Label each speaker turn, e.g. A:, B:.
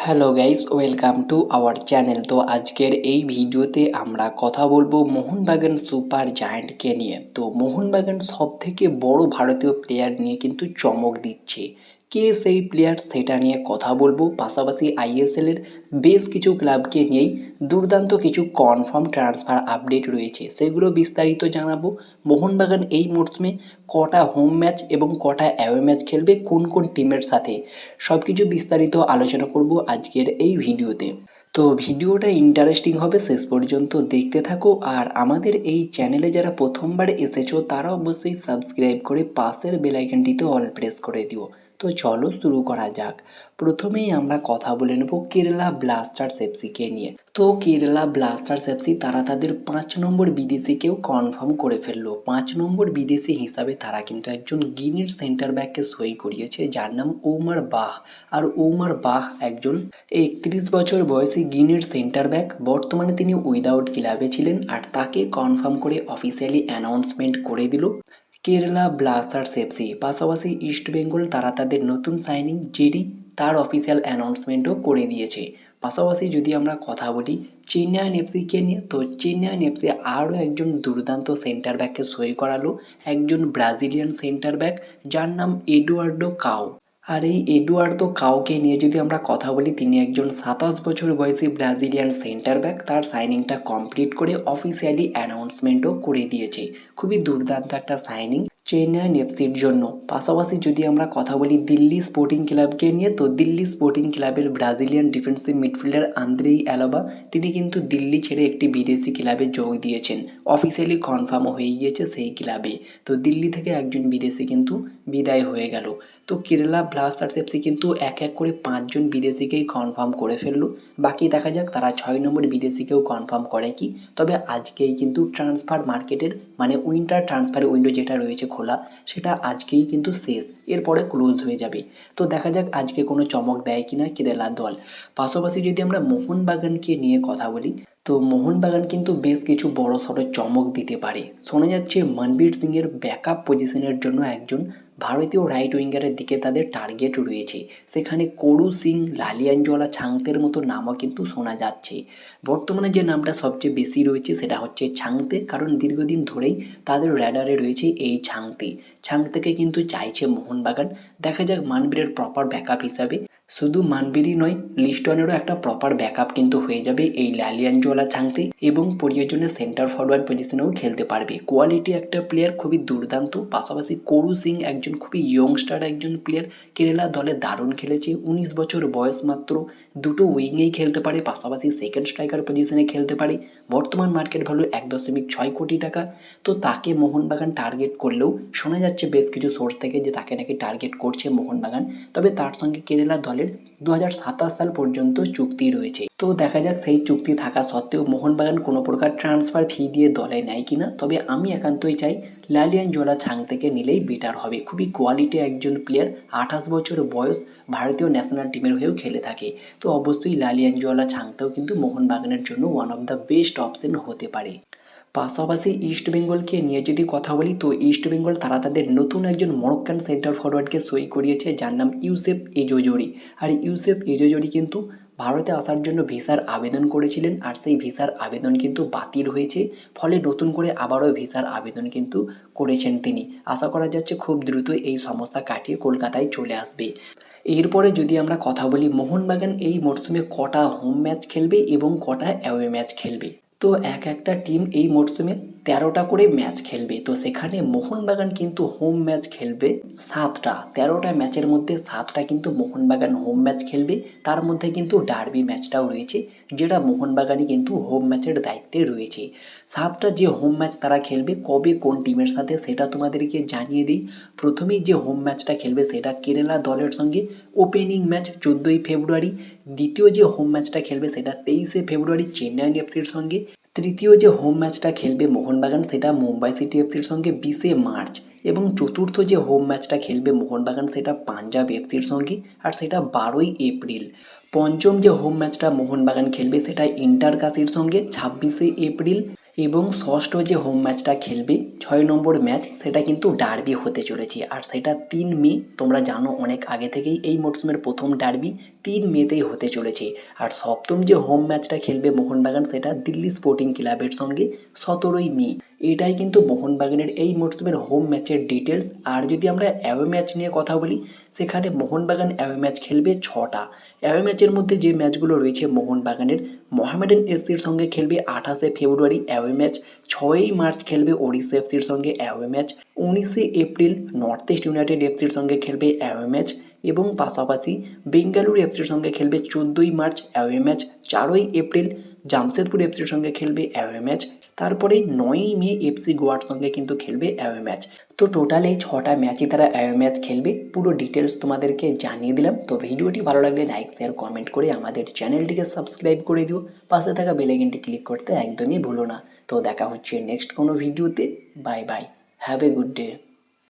A: Hello guys welcome to our channel তো আজকের এই ভিডিওতে আমরা কথা বলব মোহনবাগান সুপার জায়ান্টকে নিয়ে। তো মোহনবাগান সব থেকে বড় ভারতীয় প্লেয়ার নিয়ে কিন্তু চমক দিচ্ছে। কে সেই প্লেয়ার সেটা নিয়ে কথা বলব। পাশাপাশি আইএসএল এর বেশ কিছু ক্লাবকে নিয়েই দুর্দান্ত কিছু কনফার্ম ট্রান্সফার আপডেট রয়েছে। সেগুলো বিস্তারিত জানাব। মোহনবাগান এই মরশুমে কটা হোম ম্যাচ এবং কটা অ্যাওয়ে ম্যাচ খেলবে, কোন কোন টিমের সাথে সব কিছু বিস্তারিত আলোচনা করব আজকের এই ভিডিওতে। তো ভিডিওটা ইন্টারেস্টিং হবে, শেষ পর্যন্ত দেখতে থাকো। আর আমাদের এই চ্যানেলে যারা প্রথমবার এসেছ, তারা অবশ্যই সাবস্ক্রাইব করে পাশের বেলাইকনটিতে অল প্রেস করে দিও। তো চলো শুরু করা যাক। প্রথমেই আমরা কথা বলে নেব কেরালা ব্লাস্টার্স এফসিকে নিয়ে। তো কেরালা ব্লাস্টার্স এফসি তারা তাদের পাঁচ নম্বর বিদেশিকেও কনফার্ম করে ফেলল। পাঁচ নম্বর বিদেশি হিসাবে তারা কিন্তু একজন গিনির সেন্টার ব্যাককে সই করিয়েছে, যার নাম ওমার বাহ। আর ওমার বাহ একজন একত্রিশ বছর বয়সী গিনির সেন্টার ব্যাক বর্তমানে তিনি উইদাউট ক্লাবে ছিলেন আর তাকে কনফার্ম করে অফিসিয়ালি অ্যানাউন্সমেন্ট করে দিল। কেরালা ব্লাস্টার্স এফসি পাশাপাশি ইস্টবেঙ্গল তারা তাদের নতুন সাইনিং জেডি তার অফিসিয়াল অ্যানাউন্সমেন্টও করে দিয়েছে। পাশাপাশি যদি আমরা কথা বলি চেন্নাইন এফসিকে নিয়ে, তো চেন্নাইন এফসি আরও একজন দুর্দান্ত সেন্টার ব্যাককে সই করালো। একজন ব্রাজিলিয়ান সেন্টার ব্যাক যার নাম এডুয়ার্ডো কাও আর এই এডুয়ার্দো কাউকে নিয়ে যদি আমরা কথা বলি, তিনি একজন সাতাশ বছর বয়সী ব্রাজিলিয়ান সেন্টার ব্যাক তার সাইনিংটা কমপ্লিট করে অফিসিয়ালি অ্যানাউন্সমেন্টও করে দিয়েছে। খুবই দুর্দান্ত একটা সাইনিং চেন্নাইন এফসির জন্য। পাশাপাশি যদি আমরা কথা বলি দিল্লি স্পোর্টিং ক্লাবকে নিয়ে, তো দিল্লি স্পোর্টিং ক্লাবের Brazilian defensive midfielder Andrei Alaba, তিনি কিন্তু দিল্লি ছেড়ে একটি বিদেশি ক্লাবে যোগ দিয়েছেন। অফিসিয়ালি কনফার্মও হয়ে গিয়েছে সেই ক্লাবে তো দিল্লি থেকে একজন বিদেশি কিন্তু বিদায় হয়ে গেল। তো কেরালা ব্লাস্টার্স এফসি কিন্তু এক এক করে পাঁচজন বিদেশিকেই কনফার্ম করে ফেলল। বাকি দেখা যাক তারা ছয় নম্বর বিদেশিকেও কনফার্ম করে কি। তবে আজকেই কিন্তু ট্রান্সফার মার্কেটের মানে উইন্টার ট্রান্সফার উইন্ডো যেটা রয়েছে খোলা, সেটা আজকেই কিন্তু শেষ। এরপরে ক্লোজ হয়ে যাবে। তো দেখা যাক আজকে কোনো চমক দেয় কিনা কেরালা দল। পাশাপাশি যদি আমরা মোহনবাগানকে নিয়ে কথা বলি, তো মোহনবাগান কিন্তু বেশ কিছু বড় সড়ো চমক দিতে পারে। শোনা যাচ্ছে মনবীর সিংয়ের ব্যাকআপ পজিশনের জন্য একজন ভারতীয় রাইট উইঙ্গারের দিকে তাদের টার্গেট রয়েছে। সেখানে করু সিং লালিয়ানজোলা ছাংতের মতো নামও কিন্তু শোনা যাচ্ছে। বর্তমানে যে নামটা সবচেয়ে বেশি রয়েছে সেটা হচ্ছে ছাংতে, কারণ দীর্ঘদিন ধরেই তাদের র্যাডারে রয়েছে এই ছাংতে। ছাংতেকে কিন্তু চাইছে মোহনবাগান দেখা যাক মানবীরের প্রপার ব্যাকআপ হিসাবে শুধু মানবীরই নয়, লিস্টনেরও একটা প্রপার ব্যাকআপ কিন্তু হয়ে যাবে এই লালিয়ানজোলা ছাংতে এবং প্রয়োজনে সেন্টার ফরওয়ার্ড পজিশনেও খেলতে পারবে। কোয়ালিটি একটা প্লেয়ার খুবই দুর্দান্ত, পাশাপাশি করু সিং একজন খুবই ইয়ংস্টার একজন প্লেয়ার কেরালা দলে দারুণ খেলেছে, উনিশ বছর বয়স মাত্র, দুটো উইংয়েই খেলতে পারে, পাশাপাশি সেকেন্ড স্ট্রাইকার পজিশনে খেলতে পারে, বর্তমান মার্কেট ভ্যালু এক দশমিক ছয় কোটি টাকা। তো তাকে মোহনবাগান টার্গেট করলেও শোনা যাচ্ছে বেশ কিছু সোর্স থেকে যে তাকে নাকি টার্গেট করছে মোহনবাগান। তবে তার সঙ্গে কেরালা দলের দু সাল পর্যন্ত চুক্তি রয়েছে। তো দেখা যাক সেই চুক্তি থাকা সত্ত্বেও মোহনবাগান কোনো প্রকার ট্রান্সফার ফি দিয়ে দলে নেয় কিনা। তবে আমি একান্তই চাই লালিয়ান জোলা ছাং থেকে নিলেই বেটার হবে। খুবই কোয়ালিটি একজন প্লেয়ার আঠাশ বছর বয়স, ভারতীয় ন্যাশনাল টিমের হয়েও খেলে থাকে। তো অবশ্যই লালিয়ান জোলা ছাংতেও কিন্তু মোহনবাগানের জন্য one of the best option হতে পারে। পাশাপাশি ইস্ট বেঙ্গলকে নিয়ে যদি কথা বলি, তো ইস্ট বেঙ্গল তারা তাদের নতুন একজন মরক্কান সেন্টার ফরওয়ার্ডকে সই করিয়েছে, যার নাম ইউসেফ এজোজরি আর ইউসেফ এজোজরি কিন্তু ভারতে আসার জন্য ভিসার আবেদন করেছিলেন, আর সেই ভিসার আবেদন কিন্তু বাতিল হয়েছে। ফলে নতুন করে আবারও ভিসার আবেদন কিন্তু করেছেন তিনি। আশা করা যাচ্ছে খুব দ্রুত এই সমস্যা কাটিয়ে কলকাতায় চলে আসবে। এরপরে যদি আমরা কথা বলি, মোহনবাগান এই মরশুমে কটা হোম ম্যাচ খেলবে এবং কটা অ্যাওয়ে ম্যাচ খেলবে? তো এক একটা টিম এই মরশুমে তেরোটা করে ম্যাচ খেলবে। তো সেখানে মোহনবাগান কিন্তু হোম ম্যাচ খেলবে সাতটা। তেরোটা ম্যাচের মধ্যে সাতটা কিন্তু মোহনবাগান হোম ম্যাচ খেলবে। তার মধ্যে কিন্তু ডার্বি ম্যাচটাও রয়েছে, যেটা মোহনবাগানই কিন্তু হোম ম্যাচের দায়িত্বে রয়েছে। সাতটা যে হোম ম্যাচ তারা খেলবে, কবে কোন টিমের সাথে সেটা তোমাদেরকে জানিয়ে দিই। প্রথমেই যে হোম ম্যাচটা খেলবে সেটা কেরালা দলের সঙ্গে ওপেনিং ম্যাচ চোদ্দোই ফেব্রুয়ারি। দ্বিতীয় যে হোম ম্যাচটা খেলবে সেটা তেইশে ফেব্রুয়ারি চেন্নাইন এফসির সঙ্গে। তৃতীয় যে হোম ম্যাচটা খেলবে মোহনবাগান, সেটা মুম্বাই সিটি এফসির সঙ্গে বিশে মার্চ। এবং চতুর্থ যে হোম ম্যাচটা খেলবে মোহনবাগান, সেটা পাঞ্জাব এফসির সঙ্গে, আর সেটা বারোই এপ্রিল। পঞ্চম যে হোম ম্যাচটা মোহনবাগান খেলবে, সেটা ইন্টার কাশির সঙ্গে, ছাব্বিশে এপ্রিল। এবং ষষ্ঠ যে হোম ম্যাচটা খেলবে, ছয় নম্বর ম্যাচ সেটা কিন্তু ডার্বি হতে চলেছে। আর সেটা তিন মে, তোমরা জানো অনেক আগে থেকেই এই মরশুমের প্রথম ডার্বি তিন মেতেই হতে চলেছে। আর সপ্তম যে হোম ম্যাচটা খেলবে মোহনবাগান, সেটা দিল্লি স্পোর্টিং ক্লাবের সঙ্গে সতেরোই মে। এটাই কিন্তু মোহনবাগানের এই মরশুমের হোম ম্যাচের ডিটেলস আর যদি আমরা অ্যাওয়ে ম্যাচ নিয়ে কথা বলি, সেখানে মোহনবাগান অ্যাওয়ে ম্যাচ খেলবে ছটা। অ্যাওয়ে ম্যাচের মধ্যে যে ম্যাচগুলো রয়েছে মোহনবাগানের, মোহামেডান এফসির সঙ্গে খেলবে আঠাশে ফেব্রুয়ারি অ্যাওয়ে ম্যাচ ছয়ই মার্চ খেলবে ওড়িশা এফসির সঙ্গে অ্যাওয়ে ম্যাচ উনিশে এপ্রিল নর্থ ইস্ট ইউনাইটেড এফসির সঙ্গে খেলবে অ্যাওয়ে ম্যাচ এবং পাশাপাশি বেঙ্গালুরু এফসির সঙ্গে খেলবে চোদ্দোই মার্চ অ্যাওয়ে ম্যাচ চারই এপ্রিল জামশেদপুর এফসির সঙ্গে খেলবে অ্যাওয়ে ম্যাচ তারপরে নয়ই মে এফসি গোয়ার সঙ্গে কিন্তু খেলবে অ্যাওয়ে ম্যাচ তো টোটাল এই ছটা ম্যাচই তারা অ্যাওয়ে ম্যাচ খেলবে। পুরো ডিটেলস তোমাদেরকে জানিয়ে দিলাম। তো ভিডিওটি ভালো লাগলে লাইক শেয়ার কমেন্ট করে আমাদের চ্যানেলটিকে সাবস্ক্রাইব করে দিও। পাশে থাকা বেলাইকনটি ক্লিক করতে একদমই ভুলো না। তো দেখা হচ্ছে নেক্সট কোনো ভিডিওতে bye bye have a good day